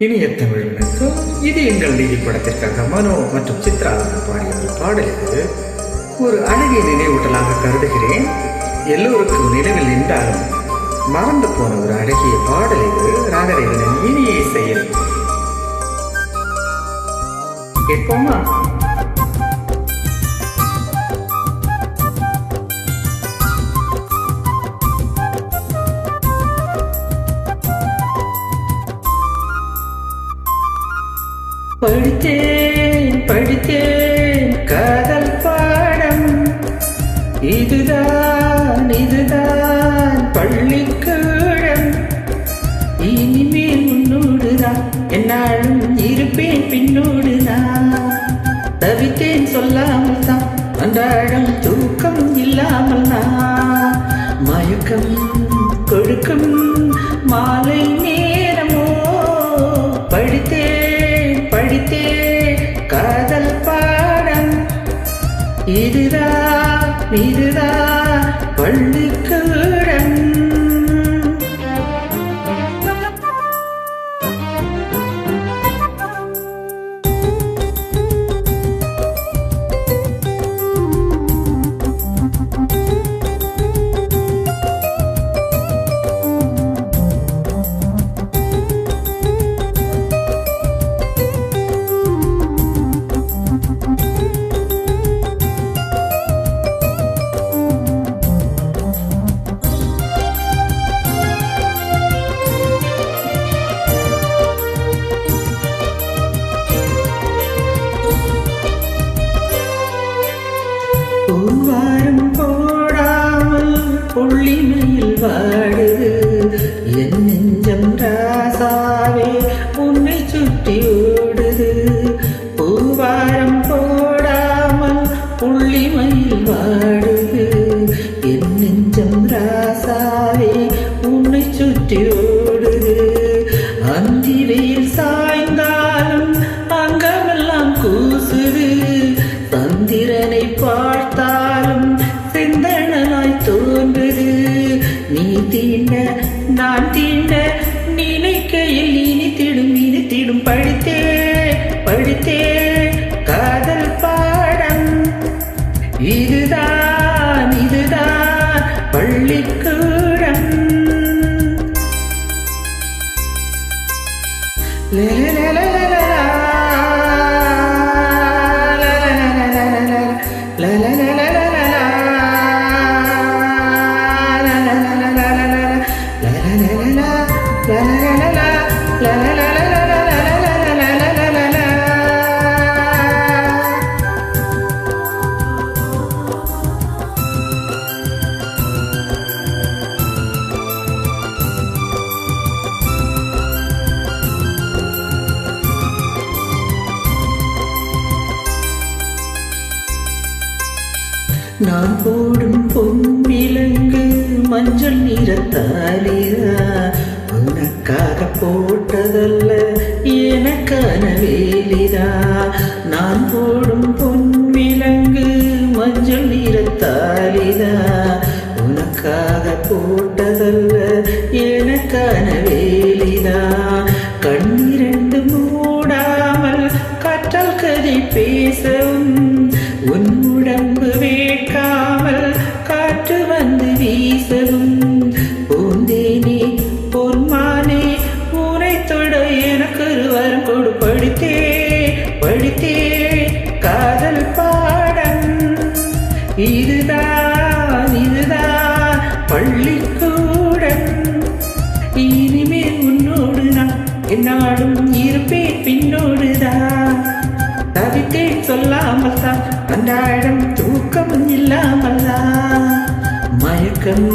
இனிய தமிழனுக்கு இது எங்கள் நீதி படத்திற்காக மனோ மற்றும் சித்ரா பாடிய ஒரு பாடல் இது ஒரு அழகிய நினைவூட்டலாக கருதுகிறேன். எல்லோருக்கும் நினைவில் நின்றாலும் மறந்து போன ஒரு அழகிய பாடல் இது. ராகதேவனின் இனிய செயல் கேட்போமா? படித்தேன் படித்தேன். காதல் பாடம் இதுதான் இதுதான். பள்ளிக்கூடம் இனிமேல் முன்னோடுதான். என்னாலும் இருப்பேன் பின்னோடுதான். தவித்தேன் சொல்லாமல் தான் அன்றாடம் தூக்கம் இல்லாமல் நான் மயக்கம் இதுதான் இதுதான் புள்ளிமையில் வாடுது தீண்ட நான் தீண்ட நினைக்கையில் இனித்திடும் இனித்திடும் படித்தே படித்தே காதல் பாடம். இதுதான் இதுதான் பள்ளிக்கூடம். நான் போடும் பொன்விலங்கு மஞ்சள் நிறத்தாலியா உனக்காக போட்டதல்ல எனக்கான வேலிதா நான் போடும் பொன்விலங்கு மஞ்சள் நிறத்தாலிதா உனக்காக போட்டதல்ல எனக்கான வேலிதா கண்ணிரண்டு மூடாமல் கற்றல் கதை பேசவும் உன் இதுதான் இதுதான் பள்ளிக்கூடம் இனிமேல் உன்னோடு நான் என்னாலும் இருப்பேன் பின்னோடுதான் தவித்தேன் சொல்லாமல் தான் அன்றாடம் தூக்கம் இல்லாமல் தான் மயக்கம்